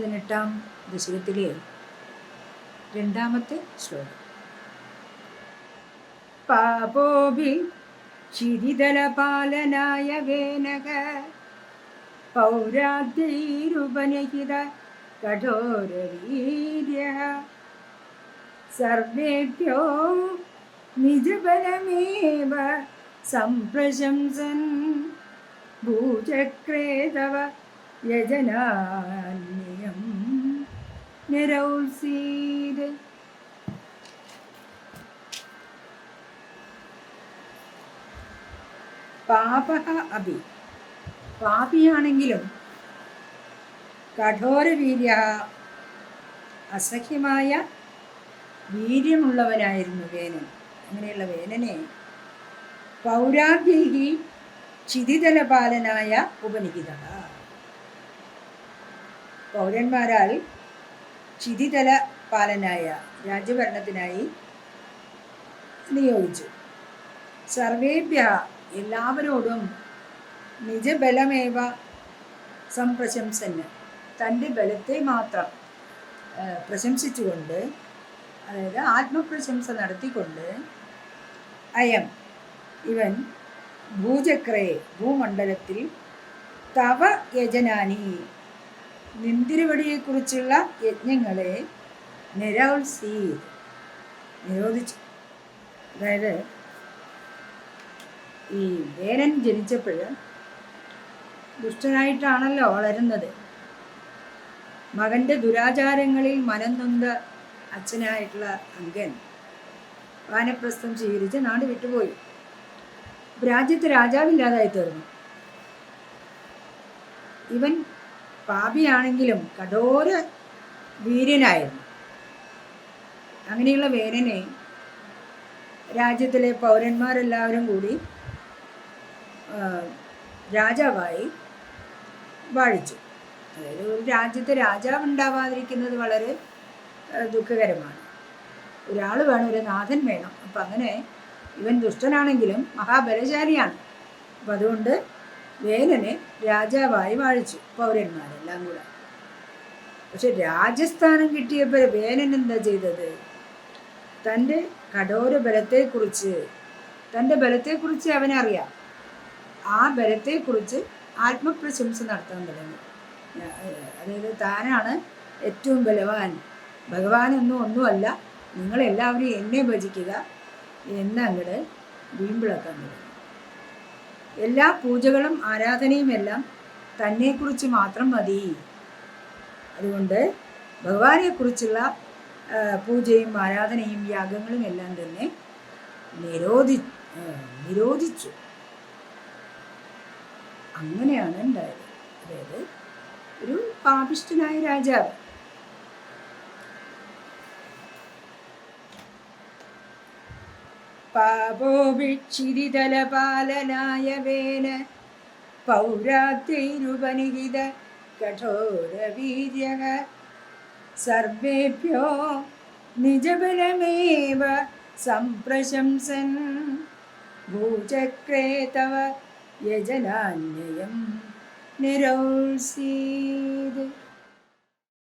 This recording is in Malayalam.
പതിനെട്ടാം ദശകത്തിലെ രണ്ടാമത്തെ ശ്ലോകം. പാപോഭി പാലനായ വേനക പൗരാദ്യൈരുപനഹിത കഠോരവീര്യ സർവേഭ്യോ നിജബലമേവ സംപ്രശംസൻ ഭൂചക്രേ തവ യജനാന്യം നിരൗസീത് പാപ അഭി പാപിയാണെങ്കിലും കഠോരവീര്യ അസഹ്യമായ വീര്യമുള്ളവനായിരുന്നു വേനൻ അങ്ങനെയുള്ള വേനനെ പൗരാഗ്യഹി ക്ഷിതിതലപാലനായ ഉപനിഹിത പൗരന്മാരാൽ ക്ഷിതിതല പാലനായ രാജ്യഭരണത്തിനായി നിയോഗിച്ചു. സർവേഭ്യ എല്ലാവരോടും നിജബലമേവ സംപ്രശംസന്. തന്റെ ബലത്തെ മാത്രം പ്രശംസിച്ചുകൊണ്ട് അതായത് ആത്മപ്രശംസ നടത്തിക്കൊണ്ട് അയം ഇവൻ ഭൂചക്രയെ ഭൂമണ്ഡലത്തിൽ തവ യജനാനി നിന്തിരുവടിയെക്കുറിച്ചുള്ള യജ്ഞങ്ങളെ നിരൗത്സീ നിരോധിച്ചു. അതായത് ഈ വേനൻ ജനിച്ചപ്പോൾ ദുഷ്ടനായിട്ടാണല്ലോ വളരുന്നത്. മകന്റെ ദുരാചാരങ്ങളിൽ മനം നൊന്ത അച്ഛനായിട്ടുള്ള അങ്കൻ വാനപ്രസ്ഥം സ്വീകരിച്ച് നാട് വിട്ടുപോയി. രാജ്യത്ത് രാജാവില്ലാതായി തീർന്നു ഇവൻ പാപിയാണെങ്കിലും കഠോര വീര്യനായിരുന്നു. അങ്ങനെയുള്ള വീരനെ രാജ്യത്തിലെ പൗരന്മാരെല്ലാവരും കൂടി രാജാവായി വാഴിച്ചു. അതായത് ഒരു രാജ്യത്ത് രാജാവ് ഉണ്ടാവാതിരിക്കുന്നത് വളരെ ദുഃഖകരമാണ്. ഒരാൾ വേണം ഒരു നാഥൻ വേണം. അപ്പം അങ്ങനെ ഇവൻ ദുഷ്ടനാണെങ്കിലും മഹാബലശാലിയാണ്. അപ്പം അതുകൊണ്ട് വേനനെ രാജാവായി വാഴിച്ചു. പൗരന്മാരെല്ലാം കൂടെ. പക്ഷെ രാജസ്ഥാനം കിട്ടിയപ്പോൾ വേനൻ എന്താ ചെയ്തത്? തന്റെ കഠോര ബലത്തെക്കുറിച്ച് തന്റെ ബലത്തെക്കുറിച്ച് അവനറിയാം. ആ ബലത്തെക്കുറിച്ച് ആത്മപ്രശംസ നടത്താൻ തുടങ്ങി. അതായത് താനാണ് ഏറ്റവും ബലവാൻ. ഭഗവാനൊന്നും ഒന്നുമല്ല. നിങ്ങളെല്ലാവരും എന്നെ ഭജിക്കുക എന്നങ്ങട് വീമ്പിളക്കാൻ തുടങ്ങി. എല്ലാ പൂജകളും ആരാധനയും എല്ലാം തന്നെക്കുറിച്ച് മാത്രം മതി. അതുകൊണ്ട് ഭഗവാനെക്കുറിച്ചുള്ള പൂജയും ആരാധനയും യാഗങ്ങളും എല്ലാം തന്നെ നിരോധി നിരോധിച്ചു. അങ്ങനെയാണ് ഉണ്ടായത്. അതായത് ഒരു പാപിഷ്ഠനായ രാജാവ്. പാപോഭിക്ഷിരിതലപാലനായ വേന പൗരാത്യൈരുപനിഹിത കഠോരവീര്യ സർവേഭ്യോ നിജബലമേവ സംപ്രശംസൻ. ഭൂചക്രേ തവ യജനാന്യയം നിരൗസീത്